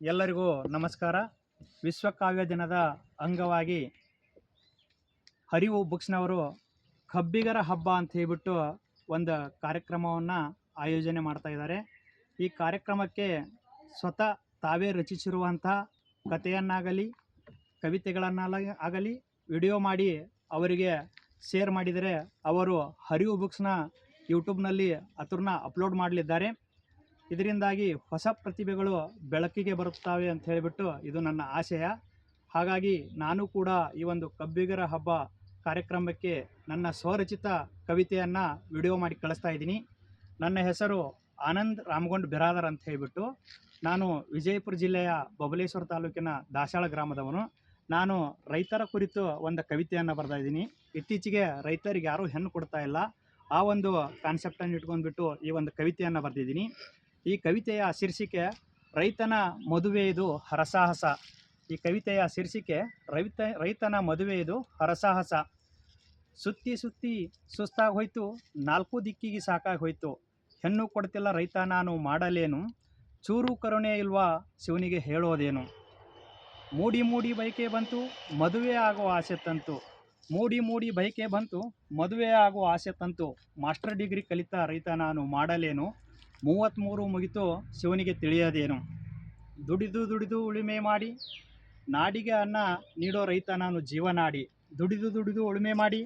ಎಲ್ಲರಿಗೂ ನಮಸ್ಕಾರ. ವಿಶ್ವಕಾವ್ಯ ದಿನದ ಅಂಗವಾಗಿ ಹರಿವು ಬುಕ್ಸ್ನವರು ಕಬ್ಬಿಗರ ಹಬ್ಬ ಅಂತ ಹೇಳಿಬಿಟ್ಟು ಒಂದು ಕಾರ್ಯಕ್ರಮವನ್ನು ಆಯೋಜನೆ ಮಾಡ್ತಾ ಇದ್ದಾರೆ. ಈ ಕಾರ್ಯಕ್ರಮಕ್ಕೆ ಸ್ವತಃ ತಾವೇ ರಚಿಸಿರುವಂಥ ಕಥೆಯನ್ನಾಗಲಿ ಕವಿತೆಗಳನ್ನಾಗಲಿ ಆಗಲಿ ವಿಡಿಯೋ ಮಾಡಿ ಅವರಿಗೆ ಶೇರ್ ಮಾಡಿದರೆ ಅವರು ಹರಿವು ಬುಕ್ಸ್ನ ಯೂಟ್ಯೂಬ್ನಲ್ಲಿ ಅದನ್ನ ಅಪ್ಲೋಡ್ ಮಾಡಲಿದ್ದಾರೆ. ಇದರಿಂದಾಗಿ ಹೊಸ ಪ್ರತಿಭೆಗಳು ಬೆಳಕಿಗೆ ಬರುತ್ತವೆ ಅಂತ ಹೇಳಿಬಿಟ್ಟು ಇದು ನನ್ನ ಆಶಯ. ಹಾಗಾಗಿ ನಾನು ಕೂಡ ಈ ಒಂದು ಕಬ್ಬಿಗರ ಹಬ್ಬ ಕಾರ್ಯಕ್ರಮಕ್ಕೆ ನನ್ನ ಸ್ವರಚಿತ ಕವಿತೆಯನ್ನು ವಿಡಿಯೋ ಮಾಡಿ ಕಳಿಸ್ತಾ ಇದ್ದೀನಿ. ನನ್ನ ಹೆಸರು ಆನಂದ್ ರಾಮಗೊಂಡ್ ಬಿರಾದರ್ ಅಂತ ಹೇಳಿಬಿಟ್ಟು ನಾನು ವಿಜಯಪುರ ಜಿಲ್ಲೆಯ ಬಬಲೇಶ್ವರ ತಾಲೂಕಿನ ದಾಸಾಳ ಗ್ರಾಮದವನು. ನಾನು ರೈತರ ಕುರಿತು ಒಂದು ಕವಿತೆಯನ್ನು ಬರ್ತಾ ಇದ್ದೀನಿ. ಇತ್ತೀಚೆಗೆ ರೈತರಿಗೆ ಯಾರೂ ಹೆಣ್ಣು ಕೊಡ್ತಾ ಇಲ್ಲ. ಆ ಒಂದು ಕಾನ್ಸೆಪ್ಟನ್ನು ಇಟ್ಕೊಂಡ್ಬಿಟ್ಟು ಈ ಒಂದು ಕವಿತೆಯನ್ನು ಬರೆದಿದ್ದೀನಿ. ಈ ಕವಿತೆಯ ಶೀರ್ಷಿಕೆ ರೈತನ ಮದುವೆ ಇದು ಹರಸಾಹಸ. ಈ ಕವಿತೆಯ ಶೀರ್ಷಿಕೆ ರೈತ ರೈತನ ಮದುವೆ ಇದು ಹರಸಾಹಸ. ಸುತ್ತಿ ಸುತ್ತಿ ಸುಸ್ತಾಗಿ ಹೋಯ್ತು, ನಾಲ್ಕು ದಿಕ್ಕಿಗೆ ಸಾಕಾಗಿ ಹೋಯ್ತು. ಹೆಣ್ಣು ಕೊಡ್ತಿಲ್ಲ ರೈತ ನಾನು ಮಾಡಲೇನು, ಚೂರು ಕರುಣೆ ಇಲ್ವಾ ಶಿವನಿಗೆ ಹೇಳೋದೇನು. ಮೂಡಿ ಮೂಡಿ ಬೈಕೆ ಬಂತು, ಮದುವೆ ಆಗೋ ಆಸೆ ತಂತು. ಮೂಡಿ ಮೂಡಿ ಬೈಕೆ ಬಂತು, ಮದುವೆ ಆಗೋ ಆಸೆ ತಂತು. ಮಾಸ್ಟರ್ ಡಿಗ್ರಿ ಕಲಿತ ರೈತ ನಾನು ಮಾಡಲೇನು ಮೂವತ್ತ್ಮೂರು ಮುಗಿತು ಶಿವನಿಗೆ ತಿಳಿಯದೇನು? ದುಡಿದು ದುಡಿದು ಉಳುಮೆ ಮಾಡಿ, ನಾಡಿಗೆ ಅನ್ನ ನೀಡೋ ರೈತ ನಾನು ಜೀವನಾಡಿ. ದುಡಿದು ದುಡಿದು ಉಳುಮೆ ಮಾಡಿ,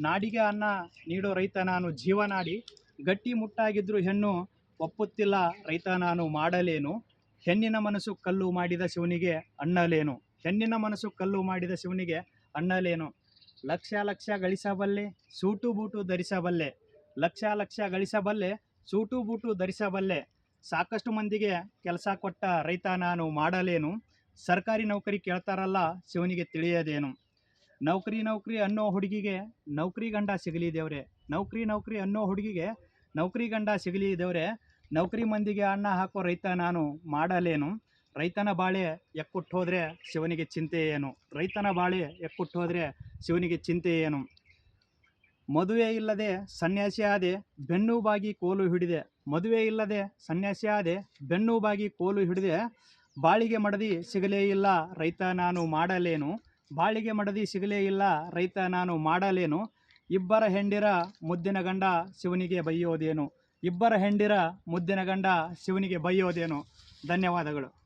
ನಾಡಿಗೆ ಅನ್ನ ನೀಡೋ ರೈತ ನಾನು ಜೀವನಾಡಿ. ಗಟ್ಟಿ ಮುಟ್ಟಾಗಿದ್ದರೂ ಹೆಣ್ಣು ಒಪ್ಪುತ್ತಿಲ್ಲ ರೈತ ನಾನು ಮಾಡಲೇನು? ಹೆಣ್ಣಿನ ಮನಸ್ಸು ಕಲ್ಲು ಮಾಡಿದ ಶಿವನಿಗೆ ಅಣ್ಣಲೇನು ಹೆಣ್ಣಿನ ಮನಸ್ಸು ಕಲ್ಲು ಮಾಡಿದ ಶಿವನಿಗೆ ಅಣ್ಣಲೇನು ಲಕ್ಷ ಲಕ್ಷ ಗಳಿಸಬಲ್ಲೆ, ಸೂಟು ಬೂಟು ಧರಿಸಬಲ್ಲೆ, ಲಕ್ಷ ಲಕ್ಷ ಗಳಿಸಬಲ್ಲೆ ಸೂಟು ಬೂಟು ಧರಿಸಬಲ್ಲೆ. ಸಾಕಷ್ಟು ಮಂದಿಗೆ ಕೆಲಸ ಕೊಟ್ಟ ರೈತ ನಾನು ಮಾಡಲೇನು? ಸರ್ಕಾರಿ ನೌಕರಿ ಕೇಳ್ತಾರಲ್ಲ, ಶಿವನಿಗೆ ತಿಳಿಯೋದೇನು? ನೌಕರಿ ನೌಕರಿ ಅನ್ನೋ ಹುಡುಗಿಗೆ ನೌಕರಿ ಗಂಡ ಸಿಗಲಿ ದೇವ್ರೆ. ನೌಕರಿ ನೌಕರಿ ಅನ್ನೋ ಹುಡುಗಿಗೆ ನೌಕರಿ ಗಂಡ ಸಿಗಲಿ ದೇವ್ರೆ. ನೌಕರಿ ಮಂದಿಗೆ ಅನ್ನ ಹಾಕೋ ರೈತ ನಾನು ಮಾಡಲೇನು? ರೈತನ ಬಾಳೆ ಎಕ್ಕುಟ್ಟು ಹೋದರೆ ಶಿವನಿಗೆ ಚಿಂತೆ ಏನು? ರೈತನ ಬಾಳೆ ಎಕ್ಕುಟ್ಟು ಹೋದರೆ ಶಿವನಿಗೆ ಚಿಂತೆ ಏನು? ಮದುವೆ ಇಲ್ಲದೆ ಸನ್ಯಾಸಿ ಆದೆ ಬೆನ್ನು ಬಾಗಿ ಕೋಲು ಹಿಡಿದೆ. ಮದುವೆ ಇಲ್ಲದೆ ಸನ್ಯಾಸಿ ಆದೆ ಬೆನ್ನು ಬಾಗಿ ಕೋಲು ಹಿಡಿದೆ. ಬಾಳಿಗೆ ಮಡದಿ ಸಿಗಲೇ ಇಲ್ಲ, ರೈತ ನಾನು ಮಾಡಲೇನು? ಬಾಳಿಗೆ ಮಡದಿ ಸಿಗಲೇ ಇಲ್ಲ, ರೈತ ನಾನು ಮಾಡಲೇನು? ಇಬ್ಬರ ಹೆಂಡಿರ ಮುದ್ದಿನ ಗಂಡ ಶಿವನಿಗೆ ಬೈಯೋದೇನು? ಇಬ್ಬರ ಹೆಂಡಿರ ಮುದ್ದಿನ ಗಂಡ ಶಿವನಿಗೆ ಬೈಯೋದೇನು? ಧನ್ಯವಾದಗಳು.